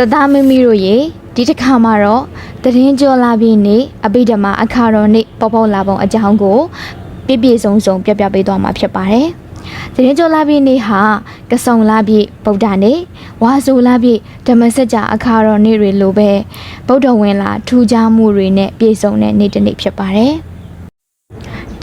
တသားမမီတို့ရေဒီတစ်ခါမှာတော့တရင်ကျော်လာပြီနေအဘိဓမ္မာအခါတော်နေ့ပေါ်ပေါ်လာပုံအကြောင်းကိုပြည့်ပြည့်စုံစုံပြပြပေးသွားမှာဖြစ်ပါတယ်။တရင်ကျော်လာပြီနေ့ဟာကစုံလာပြီဗုဒ္ဓနေ့ဝါဆိုလာပြီဓမ္မစကြာအခါတော်နေ့တွေလိုပဲဗုဒ္ဓဝင်လာထူးခြားမှုတွေနဲ့ပြည့်စုံတဲ့နေ့တစ်နေ့ဖြစ်ပါတယ်။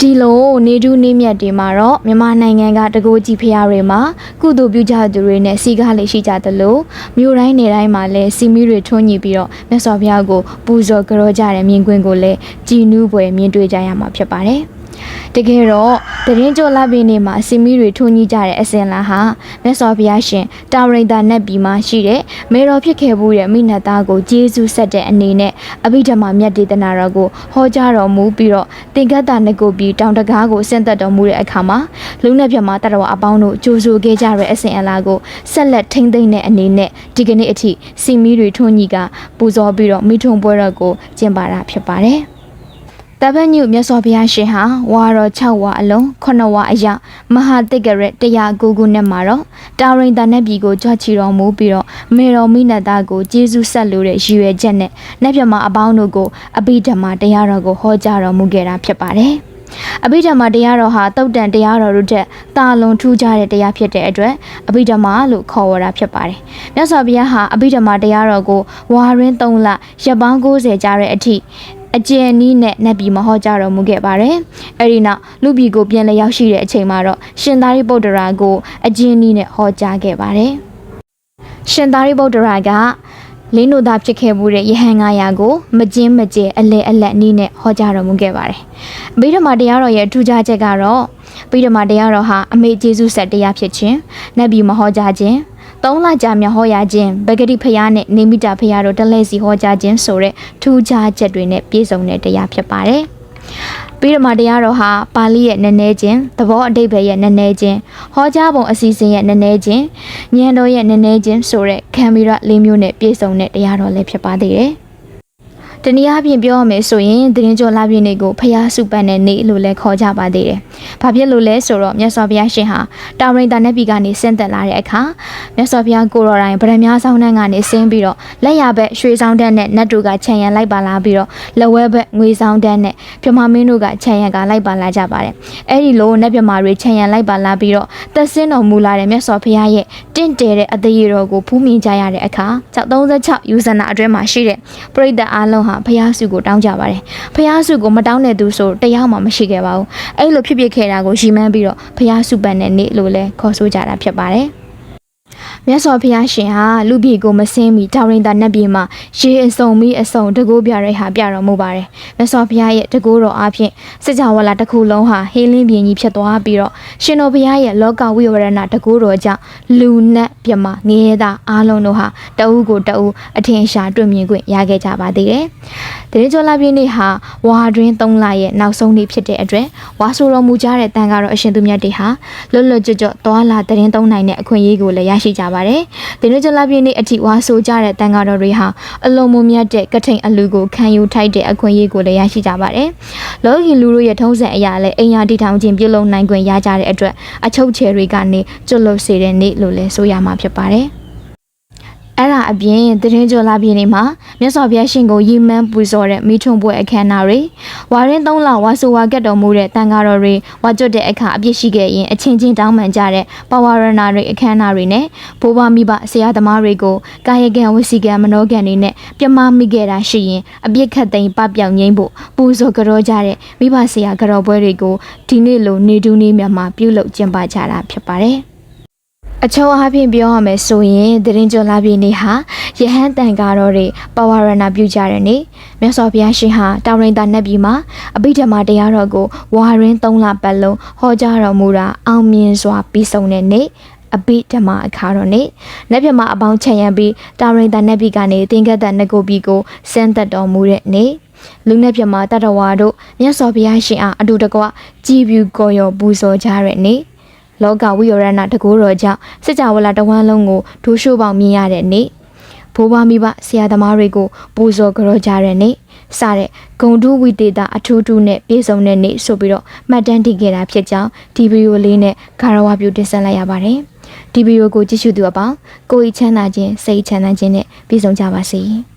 ဒီလိုနေတူးနေမြတ်တွေမှာတော့မြန်မာနိုင်ငံကတကိုးကြီးဖျားတွေမှာကုသိုလ်ပြုကြသူတွေနဲ့စီကားလေးရှိကြသလိုမြို့တိုင်းနေတိုင်းမှာလည်းစီမီတွေထွန်းညှိပြီးတော့မြတ်စွာဘုရားကိုပူဇော်ကြောကြတဲ့မြင်ကွင်းကိုလည်းကြည်နူးပွဲမြင်တွေ့ကြရမှာဖြစ်ပါတယ်။တကယ်တော့ တရင်ကျော်လာပင်နေမှာစီမီတွေထွန်းညှိကြတဲ့အစဉ်လာဟာမြတ်စွာဘုရားရှင်တာဝရိန်တာနတ်ပြည်မှာရှိတဲ့မေတော်ဖြစ်ခဲ့မှုရဲ့မိနတ်သားကိုကျေးဇူးဆက်တဲ့အနေနဲ့အဘိဓမ္မာမြတ်ဒေသနာတော်ကိုဟောကြားတော်မူပြီးတော့သင်္ကတ္တနကုပြည်တောင်တကားကိုဆင့်သက်တော်မူတဲ့အခါမှာလူနဲ့ပြတ်မှာတတော်အပေါင်းတို့ကြိုးဆိုခဲ့ကြတဲ့အစဉ်အလာကိုဆက်လက်ထိမ့်သိမ့်တဲ့အနေနဲ့ဒီကနေ့အထိစီမီတွေထွန်းညှိကပူဇော်ပြီးတော့မိထုံပွဲတော်ကိုကျင်းပတာဖြစ်ပါတယ်။ တပတ်ညုမြတ်စွာဘုရားရှင်ဟာဝါတော်6ဝါအလုံး9ဝါအရမဟာတိတ်ကရက်109ခုနဲ့မှာတော့တာရိန်တန်နဲ့ပြည်ကိုကြွချီတော်မူပြီးတော့မေတော်မိနတ်သားကိုကျေးဇူးဆက်လို့တဲ့ရည်ရွယ်ချက်နဲ့နတ်ပြမအပေါင်းတို့ကိုအဘိဓမ္မာတရားတော်ကိုဟောကြားတော်မူခဲ့တာဖြစ်ပါတယ်။အဘိဓမ္မာတရားတော်ဟာတုတ်တန်တရားတော်တို့ထက်တာလွန်ထူးခြားတဲ့တရားဖြစ်တဲ့အတွက်အဘိဓမ္မာလို့ခေါ်ဝေါ်တာဖြစ်ပါတယ်။မြတ်စွာဘုရားဟာအဘိဓမ္မာတရားတော်ကိုဝါရင်း3လရပ်ပေါင်း90ကြာတဲ့အထိ အကျဉ်းနီးနဲ့နတ်ပြည်မှာဟောကြားတော်မူခဲ့ပါတယ်။အဲဒီနောက်လူပြည်ကိုပြန်လည်ရောက်ရှိတဲ့အချိန်မှာတော့ရှင်သာရိပုတ္တရာကိုအကျဉ်းနီးနဲ့ဟောကြားခဲ့ပါတယ်။ရှင်သာရိပုတ္တရာကလင်းတို့သားဖြစ်ခဲ့မှုတဲ့ယဟန်900ကိုမကျင်းမကျဲအလဲအလက်နီးနဲ့ဟောကြားတော်မူခဲ့ပါတယ်။ဗိဓမာတရားတော်ရဲ့ထူးခြားချက်ကတော့ဗိဓမာတရားတော်ဟာအမေကျေးဇူးဆက်တရားဖြစ်ခြင်းနတ်ပြည်မှာဟောကြားခြင်း သုံးလကြာမြဟောရခြင်းဗဂတိဖျားနဲ့နေမိတာဖျားတို့တလဲစီဟောကြားခြင်းဆိုတဲ့ထူးခြားချက်တွေနဲ့ပြည့်စုံတဲ့တရားဖြစ်ပါတယ်။ပြီးတော့မှတရားတော်ဟာပါဠိရဲ့နည်းနည်းချင်းသဘောအဓိပ္ပာယ်ရဲ့နည်းနည်းချင်းဟောကြားပုံအစီအစဉ်ရဲ့နည်းနည်းချင်းဉာဏ်တော်ရဲ့နည်းနည်းချင်းဆိုတဲ့ခံပြီးတော့လေးမျိုးနဲ့ပြည့်စုံတဲ့တရားတော်လည်းဖြစ်ပါသေးတယ်။ တနည်းအားဖြင့်ပြောရမယ်ဆိုရင်သတင်းကြောလာပြည့်နေ့ကိုဖျားစုပန်တဲ့နေ့လို့လည်းခေါ်ကြပါသေးတယ်။ဘာဖြစ်လို့လဲဆိုတော့မြတ်စွာဘုရားရှင်ဟာတာဝရိန်တာနတ်ပြည်ကနေဆင်းသက်လာတဲ့အခါမြတ်စွာဘုရားကိုရော်တိုင်းဗရမ ्या ဆောင်တန်းကနေဆင်းပြီးတော့လက်ရဘက်ရွှေဆောင်တန်းနဲ့နတ်တို့ကခြံရံလိုက်ပါလာပြီးတော့လက်ဝဲဘက်ငွေဆောင်တန်းနဲ့ပြမမင်းတို့ကခြံရံကလိုက်ပါလာကြပါတယ်။အဲ့ဒီလိုနတ်ပြမတွေခြံရံလိုက်ပါလာပြီးတော့သက်ဆင်းတော်မူလာတဲ့မြတ်စွာဘုရားရဲ့တင့်တယ်တဲ့အသေးရတော်ကိုဖူးမြင်ကြရတဲ့အခါ636ယူဇနာအတွင်းမှာရှိတဲ့ပရိသတ်အားလုံးဟာဘုရားစုကိုတောင်းကြပါတယ်။ဘုရားစုကိုမတောင်းတဲ့သူဆိုတရားမှမရှိခဲ့ပါဘူး။အဲ့လိုဖြစ်ဖြစ်ခဲ့တာကိုရှီမန်းပြီးတော့ဘုရားစုပန်တဲ့နေ့လို့လည်းခေါ်ဆိုကြတာဖြစ်ပါတယ်။ မြတ်စွာဘုရားရှင်ဟာလူပြည်ကိုမဆင်းမီတာဝရိန်တာနတ်ပြည်မှာရေအစုံမီအစုံတကိုးပြရဲဟာပြတော်မူပါတယ်။မြတ်စွာဘုရားရဲ့တကိုးတော်အားဖြင့်စကြဝဠာတစ်ခုလုံးဟာဟေးလင်းပြင်းကြီးဖြစ်သွားပြီးတော့ရှင်တော်ဘုရားရဲ့လောကဝိဝရဏတကိုးတော်ကြောင့်လူနတ်ပြမငရဲသားအားလုံးတို့ဟာတအုပ်ကိုတအုပ်အထင်ရှားတွေ့မြင်ခွင့်ရခဲ့ကြပါသေးတယ်။ တရင်ကျော်လာပြည့်နေ့ဟာဝါတွင်၃လရဲ့နောက်ဆုံးနေ့ဖြစ်တဲ့အတွက်ဝါဆိုတော်မူကြတဲ့တန်ကတော့အရှင်သူမြတ်တွေဟာလွတ်လွတ်ကျွတ်ကျွတ်သွားလာတရင်သုံးနိုင်တဲ့အခွင့်အရေးကိုလည်းရရှိကြပါတယ်။ဒီနေ့ကျလာပြည့်နေ့အထိဝါဆိုကြတဲ့တန်ကတော့တွေဟာအလုံးမမြတ်တဲ့ကထိန်အလူကိုခံယူထိုက်တဲ့အခွင့်အရေးကိုလည်းရရှိကြပါတယ်။လောကီလူတို့ရဲ့ထုံးစံအရာလည်းအိမ်ယာတီထောင်ခြင်းပြုလုပ်နိုင်ခွင့်ရကြတဲ့အတွက်အချုပ်ချယ်တွေကနေကျွတ်လွတ်စေတဲ့နေ့လို့လည်းဆိုရမှာဖြစ်ပါတယ်။ အဲ့ဒါအပြင်တရင်ကျော်လာပြည့်နေ့မှာမြတ်စွာဘုရားရှင်ကိုယီမန်းပူဇော်တဲ့မိထွန်းပွဲအခမ်းအနားတွေဝါရင်သုံးလဝါဆိုဝါကတ်တော်မူတဲ့တန်ဃာတော်တွေဝါကျွတ်တဲ့အခါအပြစ်ရှိခဲ့ရင်အချင်းချင်းတောင်းပန်ကြတဲ့ပဝရဏတွေအခမ်းအနားတွေနဲ့ဘိုးဘမိဘဆရာသမားတွေကိုကာယကံဝစီကံမနောကံတွေနဲ့ပြမမိခဲ့တာရှိရင်အပြစ်ခတ်သိမ်းပပြောင်ငိမ့်ဖို့ပူဇော်ကြောကြတဲ့မိဘဆရာကြောပွဲတွေကိုဒီနေ့လိုနေတူးနေမြမှာပြုလုပ်ကျင်းပကြတာဖြစ်ပါတယ်။ အချို့အဖြစ်ပြောရမယ်ဆိုရင်သရင်ကျော်လာပြည်နေ့ဟာယဟန်တန်ကားတော်တွေပဝရဏပြုကြတဲ့နေ့မြတ်စွာဘုရားရှင်ဟာတောင်ရင်သာနတ်ပြည်မှာအဘိဓမ္မာတရားတော်ကိုဝါရင်း၃လပတ်လုံးဟောကြားတော်မူတာအောင်မြင်စွာပြီးဆုံးတဲ့နေ့အဘိဓမ္မာအခါတော်နေ့နတ်ပြမအပေါင်းချက်ရံပြီးတောင်ရင်သာနတ်ပြည်ကနေသင်္ကတ်တန်နဂုပြည်ကိုဆင်းသက်တော်မူတဲ့နေ့လူနဲ့ပြမတတဝါတို့မြတ်စွာဘုရားရှင်အားအတူတကွကြည်ပြူကိုရောပူဇော်ကြတဲ့နေ့ လောကဝိယောရဏတကူတော်ကြောင့်စစ်ကြဝဠာတဝမ်းလုံးကိုဒိုးရှိုးပေါင်မြင်ရတဲ့နေ့ဘိုးဘမိဘဆရာသမားတွေကိုပူဇော်ကြောကြတဲ့နေ့စတဲ့ဂုံတုဝိတေတာအထူးထူးနဲ့ပြည့်စုံတဲ့နေ့ဆိုပြီးတော့မှတ်တမ်းတင်ခဲ့တာဖြစ်ကြောင်းဒီဗီဒီယိုလေးနဲ့ဂါရဝပြုတင်ဆက်လိုက်ရပါတယ်။ဒဒီဗီဒီယိုကိုကြည့်ရှုသူအပေါင်းကိုယ်ဤချမ်းသာခြင်းစိတ်ချမ်းသာခြင်းနဲ့ပြည့်စုံကြပါစေ။